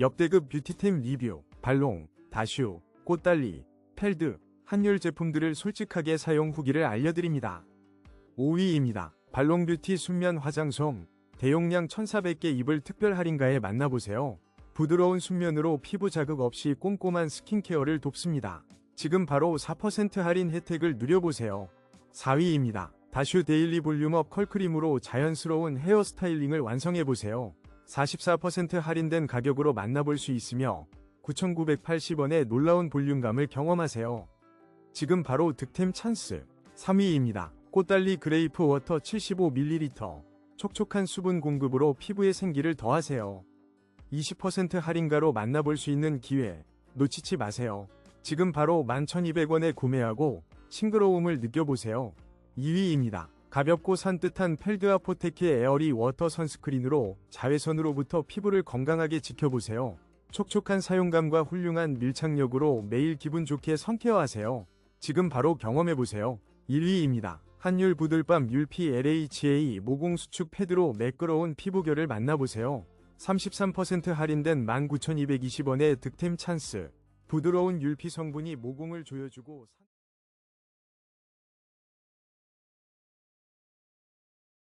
역대급 뷰티템 리뷰, 발롱, 다슈, 꽃달리, 펠드, 한율 제품들을 솔직하게 사용 후기를 알려드립니다. 5위입니다. 발롱 뷰티 순면 화장솜, 대용량 1400개 입을 특별 할인가에 만나보세요. 부드러운 순면으로 피부 자극 없이 꼼꼼한 스킨케어를 돕습니다. 지금 바로 4% 할인 혜택을 누려보세요. 4위입니다. 다슈 데일리 볼륨업 컬크림으로 자연스러운 헤어 스타일링을 완성해보세요. 44% 할인된 가격으로 만나볼 수 있으며 9,980원의 놀라운 볼륨감을 경험하세요. 지금 바로 득템 찬스. 3위입니다. 꽃달리 그레이프 워터 75ml. 촉촉한 수분 공급으로 피부에 생기를 더하세요. 20% 할인가로 만나볼 수 있는 기회. 놓치지 마세요. 지금 바로 11,200원에 구매하고 싱그러움을 느껴보세요. 2위입니다. 가볍고 산뜻한 펠드아 포테키 에어리 워터 선스크린으로 자외선으로부터 피부를 건강하게 지켜보세요. 촉촉한 사용감과 훌륭한 밀착력으로 매일 기분 좋게 선케어하세요. 지금 바로 경험해보세요. 1위입니다. 한율 부들밤 율피 LHA 모공 수축 패드로 매끄러운 피부결을 만나보세요. 33% 할인된 19,220원의 득템 찬스. 부드러운 율피 성분이 모공을 조여주고